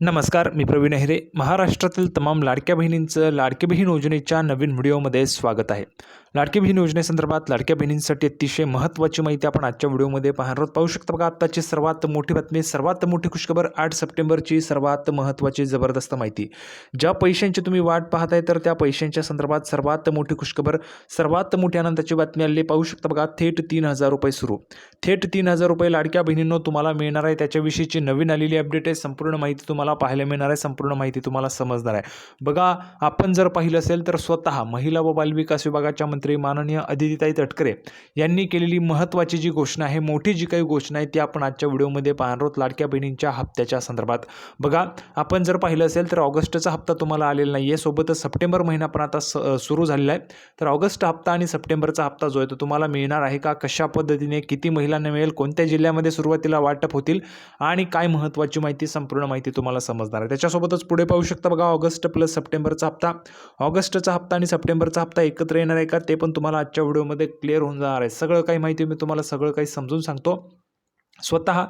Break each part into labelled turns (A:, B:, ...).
A: नमस्कार मी प्रवीण अहिरे महाराष्ट्रातील तमाम लाडक्या बहिणींचं लाडकी बहीण योजनेच्या नवीन व्हिडिओमध्ये स्वागत आहे. लाडकी बहीण योजनेसंदर्भात लाडक्या बहिणींसाठी अतिशय महत्त्वाची माहिती आपण आजच्या व्हिडिओमध्ये पाहणार आहोत. पाहू शकता बघा आत्ताची सर्वात मोठी बातमी सर्वात मोठी खुशखबर आठ सप्टेंबरची सर्वात महत्त्वाची जबरदस्त माहिती. ज्या पैशांची तुम्ही वाट पाहताय तर त्या पैशांच्या संदर्भात सर्वात मोठी खुशखबर सर्वात मोठी आनंदाची बातमी आली पाहू शकता बघा थेट तीन हजार रुपये सुरू. थेट तीन हजार रुपये लाडक्या बहिणींनो तुम्हाला मिळणार आहे. त्याच्याविषयीची नवीन आलेली अपडेट आहे. संपूर्ण माहिती तुम्हाला पाहायला मिळणार आहे संपूर्ण माहिती तुम्हाला समजणार आहे. बघा आपण जर पाहिलं असेल तर स्वतः महिला व बालविकास विभागाच्या मंत्री माननीय अदितीताई तटकरे यांनी केलेली महत्त्वाची जी घोषणा आहे मोठी जी काही घोषणा आहे ती आपण आजच्या व्हिडिओमध्ये पाहणार आहोत लाडक्या बहिणींच्या हप्त्याच्या संदर्भात. बघा आपण जर पाहिलं असेल तर ऑगस्टचा हप्ता तुम्हाला आलेला नाही आहे सोबतच सप्टेंबर महिना पण आता सुरू झालेला आहे. तर ऑगस्ट हप्ता आणि सप्टेंबरचा हप्ता जो आहे तो तुम्हाला मिळणार आहे का? कशा पद्धतीने किती महिलांना मिळेल? कोणत्या जिल्ह्यामध्ये सुरुवातीला वाटप होतील? आणि काय महत्त्वाची माहिती संपूर्ण माहिती तुम्हाला समजणार आहे. त्याच्यासोबतच पुढे पाहू शकता बघा ऑगस्ट प्लस सप्टेंबरचा हप्ता. ऑगस्टचा हप्ता आणि सप्टेंबरचा हप्ता एकत्र येणार आहे का? ते पण तुम्हाला आजच्या व्हिडिओमध्ये क्लिअर होऊन जाणार आहे. सगळं काही माहिती मी तुम्हाला सगळं काही समजून सांगतो. स्वतः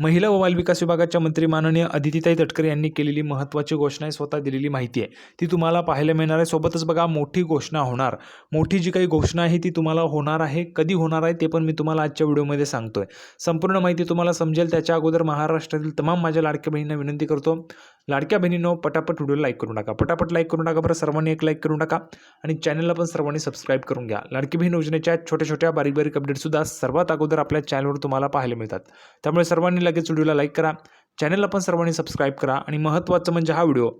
A: महिला व बालविकास विभागाच्या मंत्री माननीय अदितीताई तटकरे यांनी केलेली महत्त्वाची घोषणा आहे स्वतः दिलेली माहिती आहे. ती तुम्हाला पाहायला मिळणार आहे. सोबतच बघा मोठी घोषणा होणार. मोठी जी काही घोषणा आहे ती तुम्हाला होणार आहे. कधी होणार आहे ते पण मी तुम्हाला आजच्या व्हिडिओमध्ये सांगतोय. संपूर्ण माहिती तुम्हाला समजेल. त्याच्या अगोदर महाराष्ट्रातील तमाम माझ्या लाडक्या बहिणींना विनंती करतो. लाडक्या बहिणीनो पटापट व्हिडिओ लाईक करून टाका पटापट लाईक करून टाका बरं सर्वांनी एक लाईक करून टाका आणि चॅनलला पण सर्वांनी सबस्क्राईब करून घ्या. लाडकी बहीण योजनेच्या छोट्या छोट्या बारीक बारीक अपडेटसुद्धा सर्वात अगोदर आपल्या चॅनलवर तुम्हाला पाहायला मिळतात. त्यामुळे सर्वांनी लगेच व्हिडिओला लाईक करा. चॅनलला पण सर्वांनी सबस्क्राईब करा. आणि महत्त्वाचं म्हणजे हा व्हिडिओ.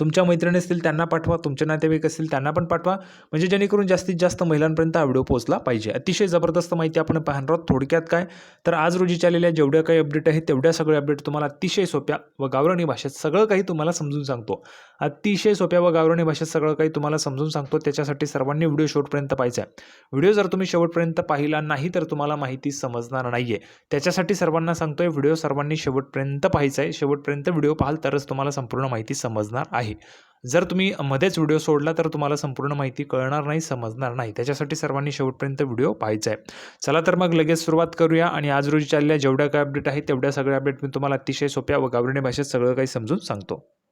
A: तुमच्या मैत्रिणी असतील त्यांना पाठवा तुमचे नातेवाईक असतील त्यांना पण पाठवा. म्हणजे जेणेकरून जास्तीत जास्त महिलांपर्यंत हा व्हिडिओ पोहोचला पाहिजे. अतिशय जबरदस्त माहिती आपण पाहणार आहोत. थोडक्यात काय? तर आज रोजी आलेल्या जेवढ्या काही अपडेट आहेत तेवढ्या सगळ्या अपडेट तुम्हाला अतिशय सोप्या व गावरणी भाषेत सगळं काही तुम्हाला समजून सांगतो. अतिशय सोप्या व गावरानी भाषेत सगळं काही तुम्हाला समजून सांगतो. त्याच्यासाठी सर्वांनी व्हिडिओ शेवटपर्यंत पाहायचा आहे. व्हिडिओ जर तुम्ही शेवटपर्यंत पाहिला नाही तर तुम्हाला माहिती समजणार नाही आहे त्याच्यासाठी सर्वांना सांगतोय व्हिडिओ सर्वांनी शेवटपर्यंत पाहायचा आहे. शेवटपर्यंत व्हिडिओ पाहाल तरच तुम्हाला संपूर्ण माहिती समजणार आहे. जर तुम्ही मध्येच व्हिडिओ सोडला तर तुम्हाला संपूर्ण माहिती कळणार नाही समजणार नाही. त्याच्यासाठी सर्वांनी शेवटपर्यंत व्हिडिओ पाहायचा आहे. चला तर मग लगेच सुरुवात करूया आणि आज रोजी चालल्या जेवढ्या काय अपडेट आहेत तेवढ्या सगळ्या अपडेट मी तुम्हाला अतिशय सोप्या व गावरानी भाषेत सगळं काही समजून सांगतो.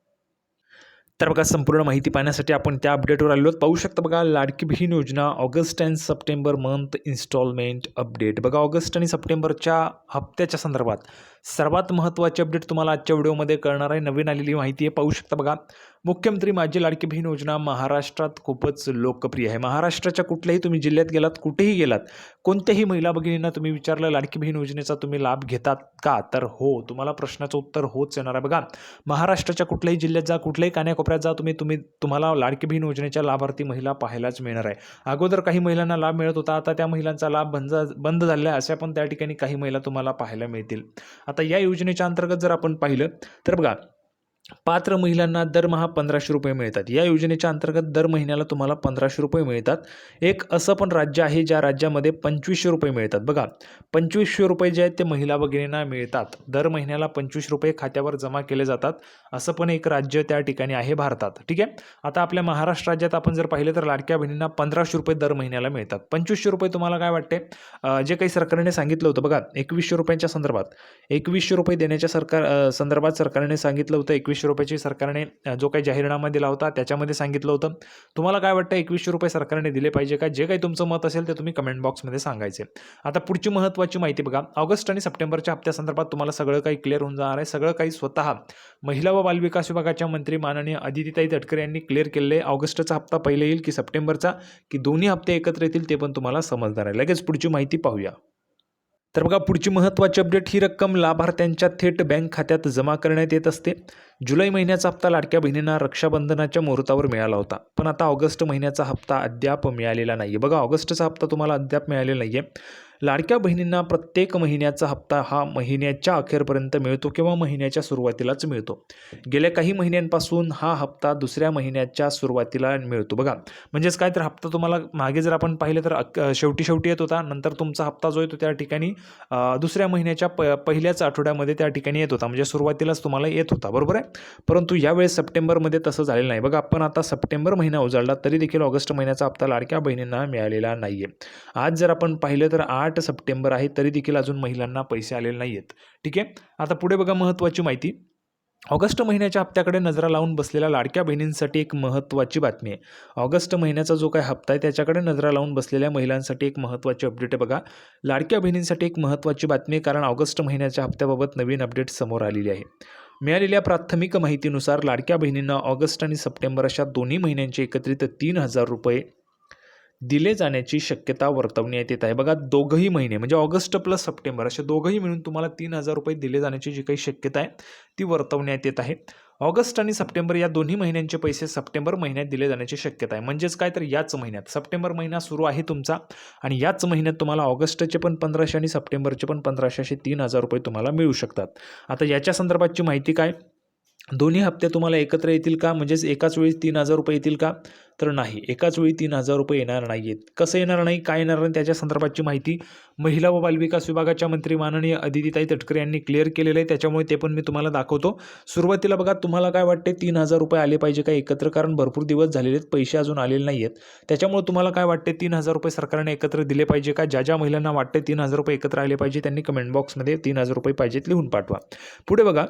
A: तर बघा संपूर्ण माहिती पाहण्यासाठी आपण त्या अपडेटवर आलो आहोत. पाहू शकता बघा Ladki Bahin Yojana August and September month installment update बघा ऑगस्ट आणि सप्टेंबरच्या हप्त्याच्या संदर्भात सर्वात महत्त्वाची अपडेट तुम्हाला आजच्या व्हिडिओमध्ये कळणार आहे. नवीन आलेली माहिती आहे पाहू शकता बघा. मुख्यमंत्री माझी लाडकी बहीण योजना महाराष्ट्रात खूपच लोकप्रिय आहे. महाराष्ट्राच्या कुठल्याही तुम्ही जिल्ह्यात गेलात कुठेही गेलात कोणत्याही महिला भगिनींना तुम्ही विचारलं लाडकी बहीण योजनेचा तुम्ही लाभ घेतात का? तर हो तुम्हाला प्रश्नाचं उत्तर होच येणार आहे. बघा महाराष्ट्राच्या कुठल्याही जिल्ह्यात जा कुठल्याही कान्याकोपऱ्यात जा तुम्ही तुम्ही तुम्हाला लाडकी बहीण योजनेच्या लाभार्थी महिला पाहायलाच मिळणार आहे. अगोदर काही महिलांना लाभ मिळत होता आता त्या महिलांचा लाभ बंद बंद झालेला आहे अशा पण त्या ठिकाणी काही महिला तुम्हाला पाहायला मिळतील. आता या योजनेच्या अंतर्गत जर आपण पाहिलं तर बघा पात्र महिलांना दरमहा पंधराशे रुपये मिळतात. या योजनेच्या अंतर्गत दर महिन्याला तुम्हाला पंधराशे रुपये मिळतात. एक असं पण राज्य आहे ज्या राज्यामध्ये पंचवीसशे रुपये मिळतात. बघा पंचवीसशे रुपये जे आहेत ते महिला भगिनींना मिळतात. दर महिन्याला पंचवीस रुपये खात्यावर जमा केले जातात. असं पण एक राज्य त्या ठिकाणी आहे भारतात. ठीक आहे? आता आपल्या महाराष्ट्र राज्यात आपण जर पाहिलं तर लाडक्या बहिणींना पंधराशे रुपये दर महिन्याला मिळतात. पंचवीसशे रुपये तुम्हाला काय वाटते? जे काही सरकारने सांगितलं होतं बघा एकवीसशे रुपयांच्या संदर्भात. एकवीसशे रुपये देण्याच्या सरकार संदर्भात सरकारने सांगितलं होतं एकवीस एकवीसशे रुपयाची सरकारने जो काही जाहीरनामा दिला होता त्याच्यामध्ये सांगितलं होतं. तुम्हाला काय वाटतं एकवीसशे रुपये सरकारने दिले पाहिजे का? जे काही तुमचं मत असेल ते तुम्ही कमेंट बॉक्समध्ये सांगायचे. आता पुढची महत्त्वाची माहिती बघा. ऑगस्ट आणि सप्टेंबरच्या हप्त्यासंदर्भात तुम्हाला सगळं काही क्लिअर होऊन जाणार आहे. सगळं काही स्वतः महिला व बालविकास विभागाच्या मंत्री माननीय अदितीताई तटकरे यांनी क्लिअर केले ऑगस्टचा हप्ता पहिले येईल की सप्टेंबरचा? की दोन्ही हप्ते एकत्र येतील ते पण तुम्हाला समजणार आहे. लगेच पुढची माहिती पाहूया. तर बघा पुढची महत्त्वाची अपडेट ही रक्कम लाभार्थ्यांच्या थेट बँक खात्यात जमा करण्यात येत असते. जुलै महिन्याचा हप्ता लाडक्या बहिणींना रक्षाबंधनाच्या मुहूर्तावर मिळाला होता. पण आता ऑगस्ट महिन्याचा हप्ता अद्याप मिळालेला नाही आहे बघा ऑगस्टचा हप्ता तुम्हाला अद्याप मिळालेला नाही आहे लाडक्या बहिणींना प्रत्येक महिन्याचा हप्ता हा महिन्याच्या अखेरपर्यंत मिळतो किंवा महिन्याच्या सुरुवातीलाच मिळतो. गेल्या काही महिन्यांपासून हा हप्ता दुसऱ्या महिन्याच्या सुरुवातीला मिळतो. बघा म्हणजेच काय तर हप्ता तुम्हाला मागे जर आपण पाहिलं तर शेवटी शेवटी येत होता नंतर तुमचा हप्ता जो आहे तो त्या ठिकाणी दुसऱ्या महिन्याच्या प पहिल्याच आठवड्यामध्ये त्या ठिकाणी येत होता. म्हणजे सुरुवातीलाच तुम्हाला येत होता. बरोबर आहे? परंतु यावेळेस सप्टेंबरमध्ये तसं झालेलं नाही. बघा आपण आता सप्टेंबर महिना उजाडला तरी देखील ऑगस्ट महिन्याचा हप्ता लाडक्या बहिणींना मिळालेला नाही आहे आज जर आपण पाहिलं तर आठ सप्टेंबर आहे तरी देखील अजून महिलांना पैसे आलेले नाही आहेत ठीक आहे? आता पुढे बघा महत्त्वाची माहिती. ऑगस्ट महिन्याच्या हप्त्याकडे नजरा लावून बसलेल्या लाडक्या बहिणींसाठी एक महत्त्वाची बातमी आहे. ऑगस्ट महिन्याचा जो काही हप्ता आहे त्याच्याकडे नजरा लावून बसलेल्या महिलांसाठी एक महत्त्वाची अपडेट आहे बघा. लाडक्या बहिणींसाठी एक महत्त्वाची बातमी आहे कारण ऑगस्ट महिन्याच्या हप्त्याबाबत नवीन अपडेट समोर आलेली आहे. मिळालेल्या प्राथमिक माहितीनुसार लाडक्या बहिणींना ऑगस्ट आणि सप्टेंबर अशा दोन्ही महिन्यांचे एकत्रित तीन हजार रुपये दिले जाण्याची शक्यता वर्तवण्यात येत आहे. बघा दोघंही महिने म्हणजे ऑगस्ट प्लस सप्टेंबर असे दोघंही मिळून तुम्हाला तीन हजार रुपये दिले जाण्याची जी काही शक्यता आहे ती वर्तवण्यात येत आहे. ऑगस्ट आणि सप्टेंबर या दोन्ही महिन्यांचे पैसे सप्टेंबर महिन्यात दिले जाण्याची शक्यता आहे. म्हणजेच काय तर याच महिन्यात सप्टेंबर महिना सुरू आहे तुमचा आणि याच महिन्यात तुम्हाला ऑगस्टचे पण पंधराशे आणि सप्टेंबरचे पण पंधराशे असे तीन हजार रुपये तुम्हाला मिळू शकतात. आता याच्या संदर्भातची माहिती काय? दोन्ही हप्ते तुम्हाला एकत्र येतील का? म्हणजेच एकाच वेळी तीन हजार रुपये येतील का? तर नाही. एकाच वेळी तीन हजार रुपये येणार नाही आहेत कसं येणार नाही काय येणार नाही त्याच्या संदर्भातची माहिती महिला व बालविकास विभागाच्या मंत्री माननीय अदितीताई तटकरे यांनी क्लिअर केलेलं आहे. त्याच्यामुळे ते पण मी तुम्हाला दाखवतो. सुरुवातीला बघा तुम्हाला काय वाटते तीन हजार रुपये आले पाहिजे का एकत्र? कारण भरपूर दिवस झालेले आहेत पैसे अजून आलेले नाही आहेत त्याच्यामुळे तुम्हाला काय वाटते तीन हजार रुपये सरकारने एकत्र दिले पाहिजे का? ज्या ज्या महिलांना वाटते तीन हजार रुपये एकत्र आले पाहिजे त्यांनी कमेंट बॉक्समध्ये तीन हजार रुपये पाहिजेत लिहून पाठवा. पुढे बघा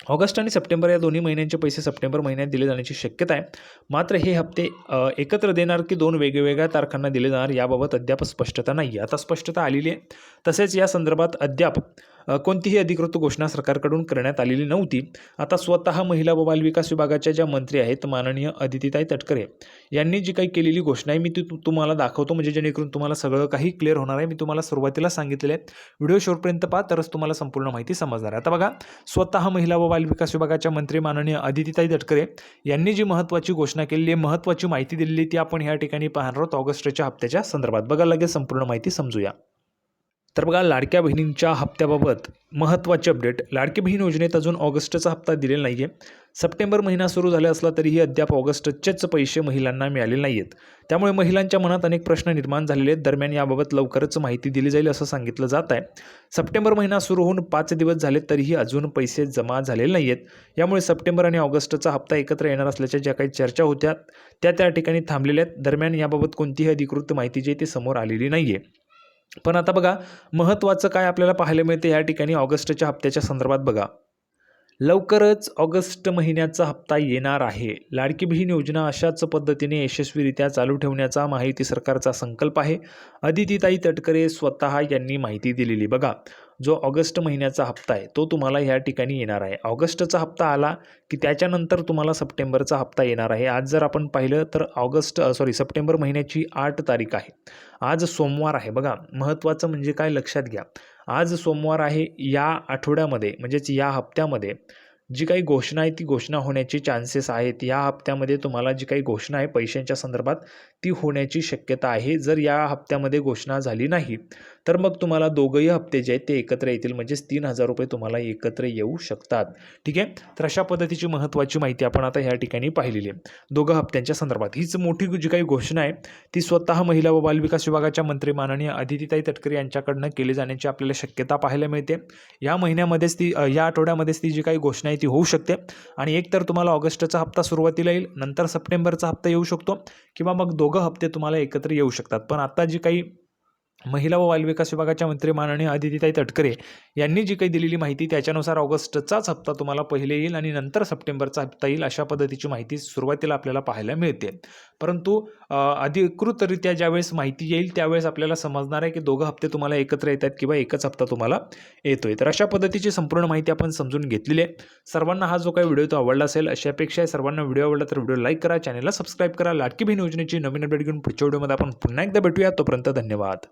A: ऑगस्ट आणि सप्टेंबर या दोन्ही महिन्यांचे पैसे सप्टेंबर महिन्यात दिले जाण्याची शक्यता आहे. मात्र हे हप्ते एकत्र देणार की दोन वेगवेगळ्या तारखांना दिले जाणार याबाबत अद्याप स्पष्टता नाही आहे आता स्पष्टता आलेली आहे. तसेच या संदर्भात अद्याप कोणतीही अधिकृत घोषणा सरकारकडून करण्यात आलेली नव्हती. आता स्वतः महिला व बालविकास विभागाच्या ज्या मंत्री आहेत माननीय अदितीताई तटकरे यांनी जी काही केलेली घोषणा आहे मी ती तुम्हाला दाखवतो. म्हणजे जेणेकरून तुम्हाला सगळं काही क्लिअर होणार आहे. मी तुम्हाला सुरुवातीला सांगितलेलं आहे. व्हिडिओ शेवटपर्यंत पहा तरच तुम्हाला संपूर्ण माहिती समजणार आहे. आता बघा स्वतः महिला व बालविकास विभागाच्या मंत्री माननीय अदितीताई तटकरे यांनी जी महत्त्वाची घोषणा केलेली आहे महत्त्वाची माहिती दिलेली ती आपण ह्या ठिकाणी पाहणार आहोत ऑगस्टच्या हप्त्याच्या संदर्भात. बघा लगेच संपूर्ण माहिती समजूया. तर बघा लाडक्या बहिणींच्या हप्त्याबाबत महत्त्वाचे अपडेट. लाडकी बहीण योजनेत अजून ऑगस्टचा हप्ता दिलेला नाही आहे सप्टेंबर महिना सुरू झाला असला तरीही अद्याप ऑगस्टचेच पैसे महिलांना मिळाले नाही आहेत त्यामुळे महिलांच्या मनात अनेक प्रश्न निर्माण झालेले आहेत. दरम्यान याबाबत लवकरच माहिती दिली जाईल असं सांगितलं जात आहे. सप्टेंबर महिना सुरू होऊन पाच दिवस झाले तरीही अजून पैसे जमा झालेले नाही आहेत यामुळे सप्टेंबर आणि ऑगस्टचा हप्ता एकत्र येणार असल्याच्या ज्या काही चर्चा होत्या त्या त्या ठिकाणी थांबलेल्या आहेत. दरम्यान याबाबत कोणतीही अधिकृत माहिती जी आहे ती समोर आलेली नाही आहे पण आता बघा महत्त्वाचं काय आपल्याला पाहायला मिळते या ठिकाणी ऑगस्टच्या हप्त्याच्या संदर्भात बघा. लवकरच ऑगस्ट महिन्याचा हप्ता येणार आहे. लाडकी बहीण योजना अशाच पद्धतीने यशस्वीरित्या चालू ठेवण्याचा माहिती सरकारचा संकल्प आहे. अदितीताई तटकरे स्वतः यांनी माहिती दिलेली बघा. जो ऑगस्ट महिन्याचा हप्ता आहे तो तुम्हाला ह्या ठिकाणी येणार आहे. ऑगस्टचा हप्ता आला की त्याच्यानंतर तुम्हाला सप्टेंबरचा हप्ता येणार आहे. आज जर आपण पाहिलं तर ऑगस्ट सॉरी सप्टेंबर महिन्याची आठ तारीख आहे. आज सोमवार आहे. बघा महत्त्वाचं म्हणजे काय लक्षात घ्या. आज सोमवार आहे या आठवड्यामध्ये म्हणजेच या हप्त्यामध्ये जी काही घोषणा आहे ती घोषणा होण्याची चान्सेस आहेत. या हप्त्यामध्ये तुम्हाला जी काही घोषणा आहे पैशांच्या संदर्भात ती होण्याची शक्यता आहे. जर या हप्त्यामध्ये घोषणा झाली नाही तर मग तुम्हाला दोघंही हप्ते जे आहेत ते एकत्र येतील म्हणजेच तीन हजार रुपये तुम्हाला एकत्र येऊ शकतात. ठीक आहे? तर अशा पद्धतीची महत्त्वाची माहिती आपण आता ह्या ठिकाणी पाहिलेली आहे. दोघं हप्त्यांच्या संदर्भात. हीच मोठी जी काही घोषणा आहे ती स्वतः महिला व बालविकास विभागाच्या मंत्री माननीय अदितीताई तटकरे यांच्याकडनं केली जाण्याची आपल्याला शक्यता पाहायला मिळते. या महिन्यामध्येच ती या आठवड्यामध्येच ती जी काही घोषणा आहे ती होऊ शकते. आणि एक तर तुम्हाला ऑगस्टचा हप्ता सुरुवातीला येईल नंतर सप्टेंबरचा हप्ता येऊ शकतो किंवा मग दोघं हप्ते तुम्हाला एकत्र येऊ शकतात. पण आता जी काही महिला व बालविकास विभागाच्या मंत्री माननीय अदितीताई तटकरे यांनी जी काही दिलेली माहिती त्याच्यानुसार ऑगस्टचाच हप्ता तुम्हाला पहिले येईल आणि नंतर सप्टेंबरचा हप्ता येईल अशा पद्धतीची माहिती सुरुवातीला आपल्याला पाहायला मिळते. परंतु अधिकृतरित्या ज्यावेळेस माहिती येईल त्यावेळेस आपल्याला समजणार आहे की दोघं हप्ते तुम्हाला एकत्र येतात किंवा एकच हप्ता तुम्हाला येतोय. तर अशा पद्धतीची संपूर्ण माहिती आपण समजून घेतलेली आहे. सर्वांना हा जो काही व्हिडिओ तो आवडला असेल अशी अपेक्षा आहे. सर्वांना व्हिडिओ आवडला तर व्हिडिओ लाईक करा चॅनलला सबस्क्राईब करा. लाडकी बहीण योजनेची नवीन अपडेट घेऊन पुढच्या व्हिडिओमध्ये आपण पुन्हा एकदा भेटूया. तोपर्यंत धन्यवाद.